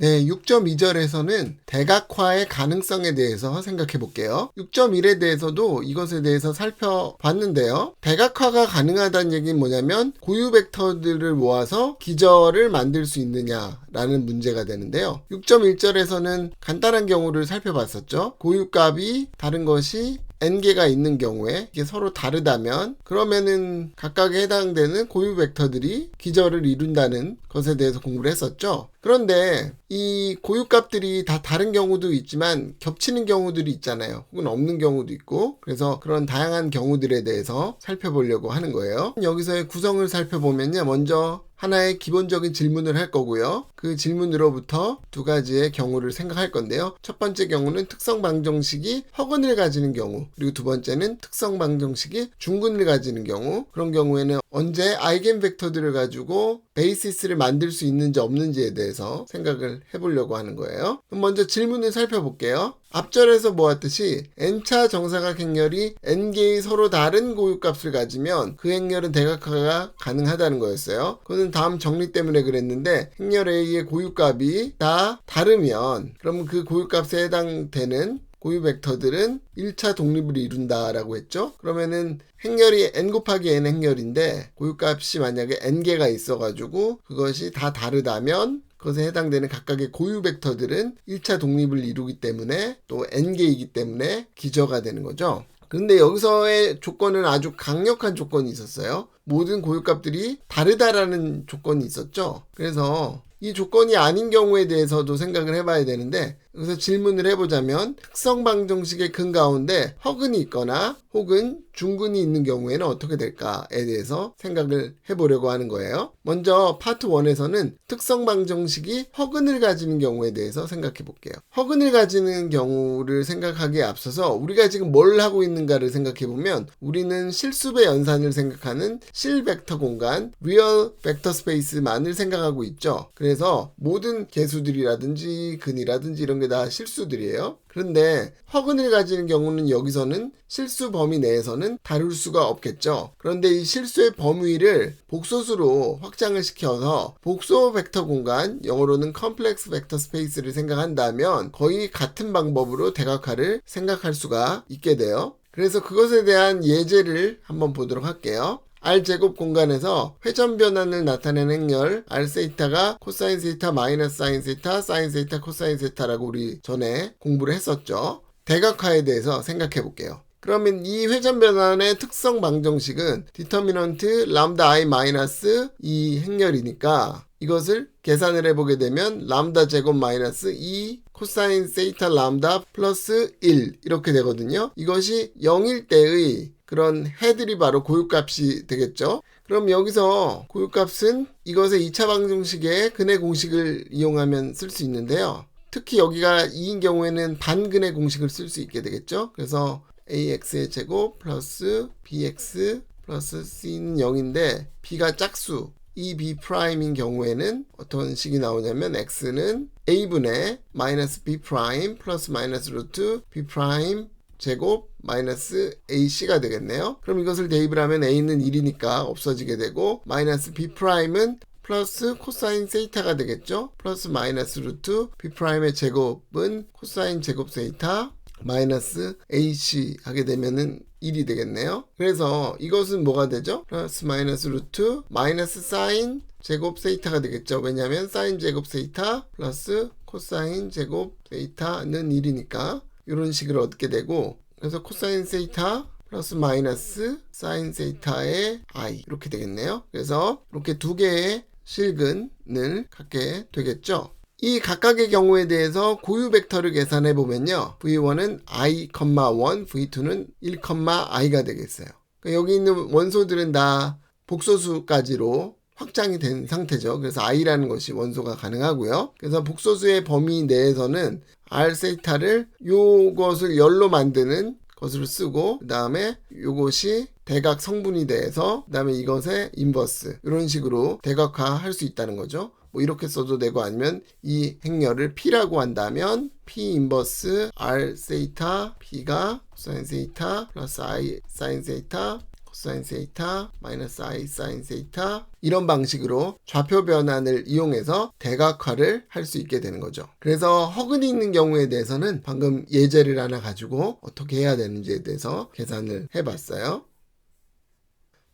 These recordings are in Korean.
네, 6.2절에서는 대각화의 가능성에 대해서 생각해 볼게요. 6.1에 대해서도 이것에 대해서 살펴봤는데요. 대각화가 가능하다는 얘기는 뭐냐면 고유 벡터들을 모아서 기저를 만들 수 있느냐라는 문제가 되는데요. 6.1절에서는 간단한 경우를 살펴봤었죠. 고유값이 다른 것이 n개가 있는 경우에 이게 서로 다르다면 그러면은 각각에 해당되는 고유 벡터들이 기저를 이룬다는 것에 대해서 공부를 했었죠. 그런데 이 고유값들이 다 다른 경우도 있지만 겹치는 경우들이 있잖아요. 혹은 없는 경우도 있고 그래서 그런 다양한 경우들에 대해서 살펴보려고 하는 거예요. 여기서의 구성을 살펴보면요. 먼저 하나의 기본적인 질문을 할 거고요. 그 질문으로부터 두 가지의 경우를 생각할 건데요. 첫 번째 경우는 특성 방정식이 허근을 가지는 경우, 그리고 두 번째는 특성 방정식이 중근을 가지는 경우. 그런 경우에는 언제 아이겐 벡터들을 가지고 베이시스를 만들 수 있는지 없는지에 대해서 생각을 해보려고 하는 거예요. 먼저 질문을 살펴볼게요. 앞절에서 보았듯이 n차 정사각 행렬이 n개의 서로 다른 고유값을 가지면 그 행렬은 대각화가 가능하다는 거였어요. 그거는 다음 정리 때문에 그랬는데 행렬 A의 고유값이 다 다르면 그럼 그 고유값에 해당되는 고유 벡터들은 1차 독립을 이룬다라고 했죠. 그러면은 행렬이 n 곱하기 n 행렬인데 고유값이 만약에 n개가 있어가지고 그것이 다 다르다면 그것에 해당되는 각각의 고유 벡터들은 1차 독립을 이루기 때문에 또 n개이기 때문에 기저가 되는 거죠. 근데 여기서의 조건은 아주 강력한 조건이 있었어요. 모든 고유값들이 다르다라는 조건이 있었죠. 그래서 이 조건이 아닌 경우에 대해서도 생각을 해봐야 되는데 여기서 질문을 해보자면 특성 방정식의 근 가운데 허근이 있거나 혹은 중근이 있는 경우에는 어떻게 될까에 대해서 생각을 해보려고 하는 거예요. 먼저 파트 1에서는 특성 방정식이 허근을 가지는 경우에 대해서 생각해 볼게요. 허근을 가지는 경우를 생각하기에 앞서서 우리가 지금 뭘 하고 있는가를 생각해 보면 우리는 실수배 연산을 생각하는 실 벡터 공간, 리얼 벡터 스페이스만을 생각하고 있죠. 그래서 모든 개수들이라든지 근이라든지 이런 게다 실수들이에요. 그런데 허근을 가지는 경우는 여기서는 실수 범위 내에서는 다룰 수가 없겠죠. 그런데 이 실수의 범위를 복소수로 확장을 시켜서 복소 벡터 공간, 영어로는 컴플렉스 벡터 스페이스를 생각한다면 거의 같은 방법으로 대각화를 생각할 수가 있게 돼요. 그래서 그것에 대한 예제를 한번 보도록 할게요. R제곱 공간에서 회전 변환을 나타내는 행렬 R 세이타가 코사인 세이타 마이너스 사인 세이타 사인 세이타 코사인 세이타라고 우리 전에 공부를 했었죠. 대각화에 대해서 생각해 볼게요. 그러면 이 회전 변환의 특성 방정식은 디터미넌트 람다 i 마이너스 이 행렬이니까 이것을 계산을 해보게 되면 람다 제곱 마이너스 2 코사인 세이타 람다 플러스 1 이렇게 되거든요. 이것이 0일 때의 그런 해들이 바로 고유값이 되겠죠. 그럼 여기서 고유값은 이것의 2차 방정식의 근의 공식을 이용하면 쓸 수 있는데요. 특히 여기가 2인 경우에는 반근의 공식을 쓸 수 있게 되겠죠. 그래서 ax의 제곱 플러스 bx 플러스 c는 0인데 b가 짝수 이 b 프라임인 경우에는 어떤 식이 나오냐면 x는 a분의 마이너스 b 프라임 플러스 마이너스 루트 b 프라임 제곱 마이너스 ac가 되겠네요. 그럼 이것을 대입을 하면 a는 1이니까 없어지게 되고 마이너스 b 프라임은 플러스 코사인 세이타가 되겠죠. 플러스 마이너스 루트 b 프라임의 제곱은 코사인 제곱 세이타 마이너스 ac 하게 되면은 1이 되겠네요. 그래서 이것은 뭐가 되죠? 플러스 마이너스 루트 마이너스 사인 제곱 세이타가 되겠죠. 왜냐하면 사인 제곱 세이타 플러스 코사인 제곱 세이타는 1이니까 이런 식을 얻게 되고 그래서 코사인 세이타 플러스 마이너스 사인 세이타의 i 이렇게 되겠네요. 그래서 이렇게 두 개의 실근을 갖게 되겠죠. 이 각각의 경우에 대해서 고유 벡터를 계산해 보면요. v1은 i, 1, v2는 1, i가 되겠어요. 그러니까 여기 있는 원소들은 다 복소수까지로 확장이 된 상태죠. 그래서 i라는 것이 원소가 가능하고요. 그래서 복소수의 범위 내에서는 r 세타를 요것을 열로 만드는 것으로 쓰고 그 다음에 요것이 대각 성분이 돼서 그 다음에 이것의 인버스 이런 식으로 대각화 할 수 있다는 거죠. 뭐 이렇게 써도 되고 아니면 이 행렬을 P라고 한다면 P 인버스 R 세이타 P가 사인 세이타 플러스 I 사인 세이타 코사인 세이타 마이너스 i 사인 세이타 이런 방식으로 좌표 변환을 이용해서 대각화를 할 수 있게 되는 거죠. 그래서 허근이 있는 경우에 대해서는 방금 예제를 하나 가지고 어떻게 해야 되는지에 대해서 계산을 해봤어요.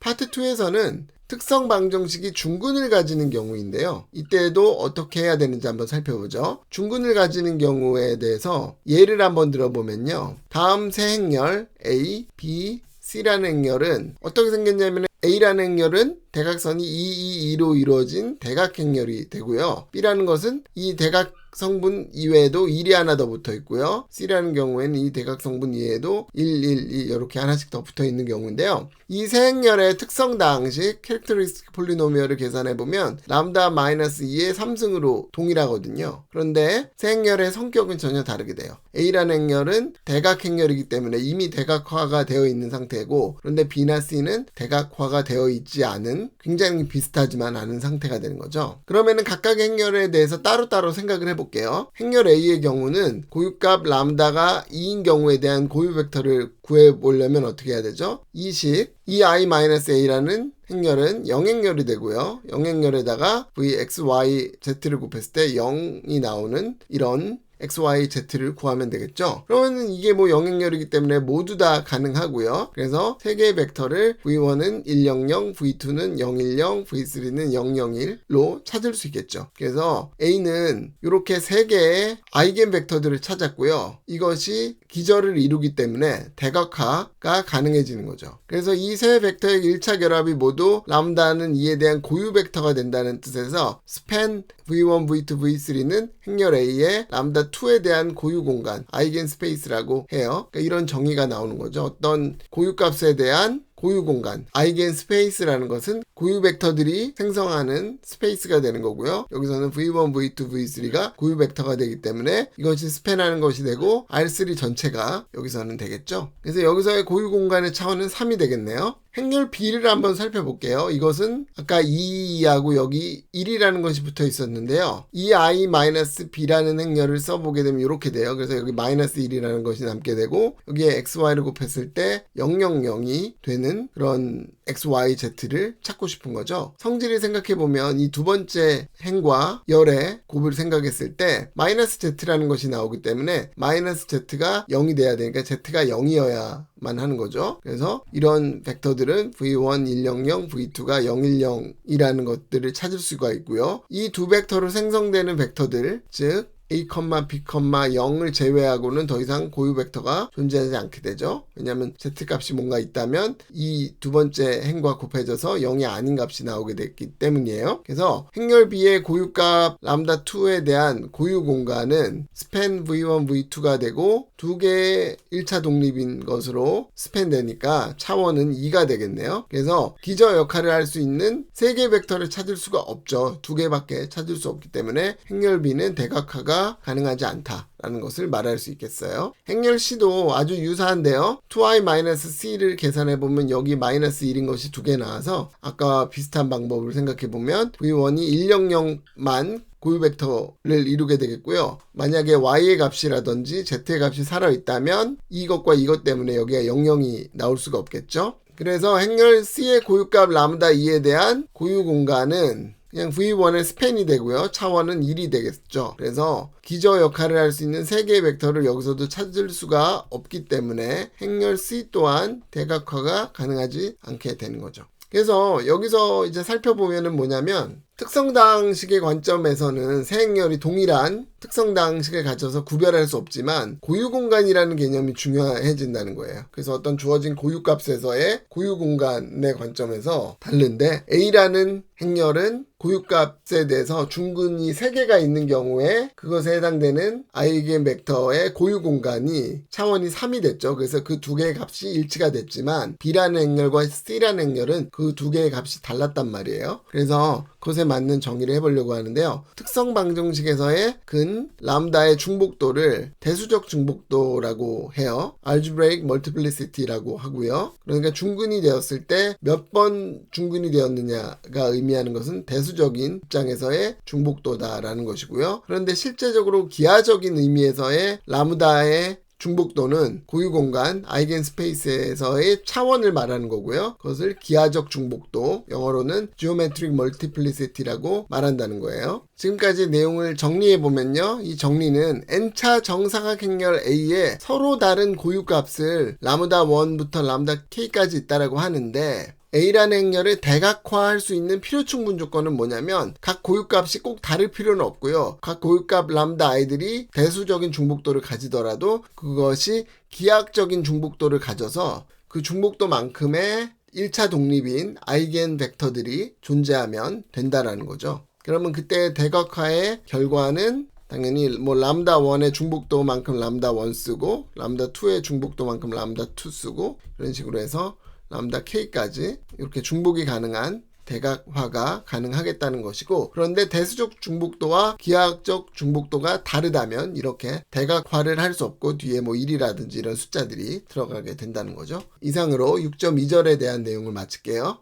파트 2에서는 특성 방정식이 중근을 가지는 경우인데요. 이때도 어떻게 해야 되는지 한번 살펴보죠. 중근을 가지는 경우에 대해서 예를 한번 들어보면요. 다음 세 행렬 A, B, C라는 행렬은 어떻게 생겼냐면 A라는 행렬은 대각선이 2, 2, 2로 이루어진 대각행렬이 되고요. B라는 것은 이 대각 성분 이외에도 1이 하나 더 붙어 있고요. C라는 경우에는 이 대각 성분 이외에도 1, 1, 2 이렇게 하나씩 더 붙어 있는 경우인데요. 이 세행렬의 특성 다항식 캐릭터리스틱 폴리노미얼을 계산해 보면 람다 마이너스 2의 3승으로 동일하거든요. 그런데 세행렬의 성격은 전혀 다르게 돼요. A라는 행렬은 대각 행렬이기 때문에 이미 대각화가 되어 있는 상태고 그런데 B나 C는 대각화가 되어 있지 않은 굉장히 비슷하지만 않은 상태가 되는 거죠. 그러면은 각각 행렬에 대해서 따로따로 생각을 해볼게요. 볼게요. 행렬 A의 경우는 고유값 람다가 2인 경우에 대한 고유 벡터를 구해 보려면 어떻게 해야 되죠? 이식 이 i-a라는 행렬은 0행렬이 되고요. 0행렬에다가 v, x, y, z를 곱했을 때 0이 나오는 이런 x, y, z를 구하면 되겠죠. 그러면 이게 뭐 영행렬이기 때문에 모두 다 가능하고요. 그래서 세 개의 벡터를 v1은 100, v2는 010, v3는 001로 찾을 수 있겠죠. 그래서 a는 이렇게 세 개의 아이겐 벡터들을 찾았고요. 이것이 기절을 이루기 때문에 대각화가 가능해지는 거죠. 그래서 이 세 벡터의 1차 결합이 모두 람다는 이에 대한 고유 벡터가 된다는 뜻에서 span v1, v2, v3는 행렬 A의 람다 2에 대한 고유 공간, 아이겐 스페이스라고 해요. 그러니까 이런 정의가 나오는 거죠. 어떤 고유 값에 대한 고유 공간, 아이겐 스페이스라는 것은 고유 벡터들이 생성하는 스페이스가 되는 거고요. 여기서는 v1, v2, v3가 고유 벡터가 되기 때문에 이것이 스팬하는 것이 되고 R3 전체가 여기서는 되겠죠. 그래서 여기서의 고유 공간의 차원은 3이 되겠네요. 행렬 B를 한번 살펴볼게요. 이것은 아까 2하고 여기 1이라는 것이 붙어 있었는데요. 이 i-b라는 행렬을 써보게 되면 이렇게 돼요. 그래서 여기 마이너스 1이라는 것이 남게 되고 여기에 xy를 곱했을 때 000이 되는 그런 xyz를 찾고 싶은 거죠. 성질을 생각해보면 이 두 번째 행과 열의 곱을 생각했을 때 마이너스 z라는 것이 나오기 때문에 마이너스 z가 0이 돼야 되니까 z가 0이어야만 하는 거죠. 그래서 이런 벡터들 은 v1 100, v2가 010이라는 것들을 찾을 수가 있고요. 이 두 벡터로 생성되는 벡터들, 즉 a, b, 0을 제외하고는 더 이상 고유 벡터가 존재하지 않게 되죠. 왜냐하면 z 값이 뭔가 있다면 이 두 번째 행과 곱해져서 0이 아닌 값이 나오게 됐기 때문이에요. 그래서 행렬 B의 고유값 람다 2에 대한 고유 공간은 스팬 v1, v2가 되고 두 개의 1차 독립인 것으로 스팬 되니까 차원은 2가 되겠네요. 그래서 기저 역할을 할 수 있는 세 개 벡터를 찾을 수가 없죠. 두 개밖에 찾을 수 없기 때문에 행렬 B는 대각화가 가능하지 않다라는 것을 말할 수 있겠어요. 행렬 C도 아주 유사한데요. 2i-c를 계산해 보면 여기 마이너스 1인 것이 두 개 나와서 아까 비슷한 방법을 생각해 보면 v1이 100만 고유 벡터를 이루게 되겠고요. 만약에 y의 값이라든지 z의 값이 살아 있다면 이것과 이것 때문에 여기가 00이 나올 수가 없겠죠. 그래서 행렬 C의 고유값 람다 2에 대한 고유 공간은 그냥 V1의 스팬이 되고요. 차원은 1이 되겠죠. 그래서 기저 역할을 할 수 있는 세 개의 벡터를 여기서도 찾을 수가 없기 때문에 행렬 C 또한 대각화가 가능하지 않게 되는 거죠. 그래서 여기서 이제 살펴보면은 뭐냐면 특성당식의 관점에서는 세 행렬이 동일한 특성당식을 가져서 구별할 수 없지만 고유 공간이라는 개념이 중요해진다는 거예요. 그래서 어떤 주어진 고유 값에서의 고유 공간의 관점에서 다른데 A라는 행렬은 고유값에 대해서 중근이 3개가 있는 경우에 그것에 해당되는 아이겐 벡터의 고유 공간이 차원이 3이 됐죠. 그래서 그 두 개의 값이 일치가 됐지만 B라는 행렬과 C라는 행렬은 그 두 개의 값이 달랐단 말이에요. 그래서 그것에 맞는 정의를 해보려고 하는데요. 특성 방정식에서의 근 람다의 중복도를 대수적 중복도라고 해요. algebraic multiplicity라고 하고요. 그러니까 중근이 되었을 때 몇 번 중근이 되었느냐가 의미하는 것은 대수적인 입장에서의 중복도다라는 것이고요. 그런데 실제적으로 기하적인 의미에서의 라무다의 중복도는 고유 공간 아이겐 스페이스에서의 차원을 말하는 거고요. 그것을 기하적 중복도, 영어로는 geometric multiplicity라고 말한다는 거예요. 지금까지 내용을 정리해 보면요. 이 정리는 n차 정사각 행렬 A에 서로 다른 고유 값을 라무다 1부터 람다 k까지 있다라고 하는데 A라는 행렬을 대각화할 수 있는 필요 충분 조건은 뭐냐면 각 고유값이 꼭 다를 필요는 없고요. 각 고유값 람다 i들이 대수적인 중복도를 가지더라도 그것이 기하학적인 중복도를 가져서 그 중복도만큼의 1차 독립인 아이겐 벡터들이 존재하면 된다라는 거죠. 그러면 그때 대각화의 결과는 당연히 뭐 람다 1의 중복도만큼 람다 1 쓰고 람다 2의 중복도만큼 람다 2 쓰고 이런 식으로 해서 람다 k까지 이렇게 중복이 가능한 대각화가 가능하겠다는 것이고 그런데 대수적 중복도와 기하학적 중복도가 다르다면 이렇게 대각화를 할 수 없고 뒤에 뭐 1이라든지 이런 숫자들이 들어가게 된다는 거죠. 이상으로 6.2절에 대한 내용을 마칠게요.